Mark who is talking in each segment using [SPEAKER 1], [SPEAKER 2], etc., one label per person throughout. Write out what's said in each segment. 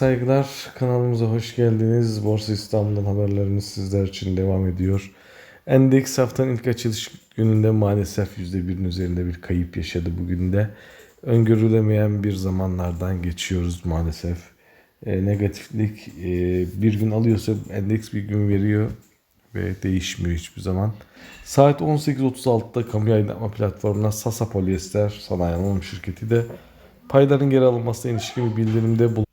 [SPEAKER 1] saygılar. Kanalımıza hoş geldiniz. Borsa İstanbul'dan haberlerimiz sizler için devam ediyor. Endeks haftanın ilk açılış gününde maalesef %1'in üzerinde bir kayıp yaşadı bugün de. Öngörülemeyen bir zamanlardan geçiyoruz maalesef. E, negatiflik e, bir gün alıyorsa endeks bir gün veriyor ve değişmiyor hiçbir zaman. Saat 18.36'da kamu yayınlatma platformuna Sasa Polyester Sanayi Anonim Şirketi de payların geri alınmasına ilişkin bir bildirimde bulundu.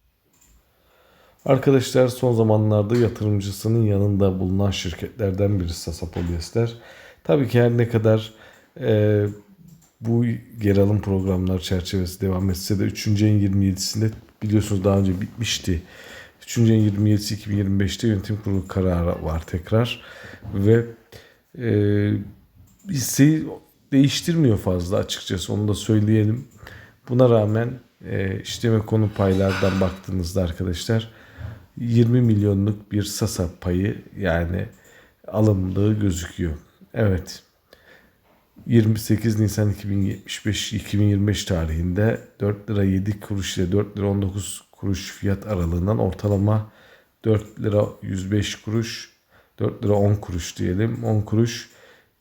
[SPEAKER 1] Arkadaşlar son zamanlarda yatırımcısının yanında bulunan şirketlerden biri Sasa Polyester. Tabii ki her ne kadar e, bu geri alım programları çerçevesi devam etse de 3. ayın 27'sinde biliyorsunuz daha önce bitmişti. 3. ayın 27'si 2025'te yönetim kurulu kararı var tekrar ve e, hisseyi değiştirmiyor fazla açıkçası onu da söyleyelim. Buna rağmen e, işleme konu paylardan baktığınızda arkadaşlar 20 milyonluk bir Sasa payı yani alımlığı gözüküyor. Evet. 28 Nisan 2075 2025 tarihinde 4 lira 7 kuruş ile 4 lira 19 kuruş fiyat aralığından ortalama 4 lira 105 kuruş 4 lira 10 kuruş diyelim 10 kuruş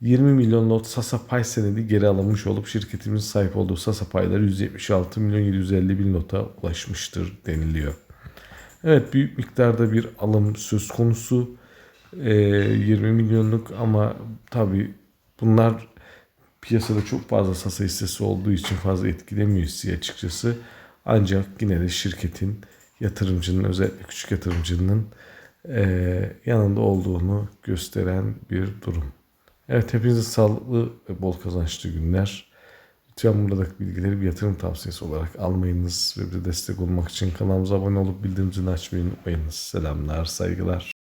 [SPEAKER 1] 20 milyon lot Sasa pay senedi geri alınmış olup şirketimizin sahip olduğu Sasa payları 176 milyon 750 bin lota ulaşmıştır deniliyor. Evet büyük miktarda bir alım söz konusu. Ee, 20 milyonluk ama tabi bunlar piyasada çok fazla Sasa hissesi olduğu için fazla etkilemiyor hisseyi açıkçası. Ancak yine de şirketin yatırımcının özellikle küçük yatırımcının e, yanında olduğunu gösteren bir durum. Evet hepinize sağlıklı ve bol kazançlı günler. Lütfen buradaki bilgileri bir yatırım tavsiyesi olarak almayınız ve bir destek olmak için kanalımıza abone olup bildirim zilini açmayı unutmayınız. Selamlar, saygılar.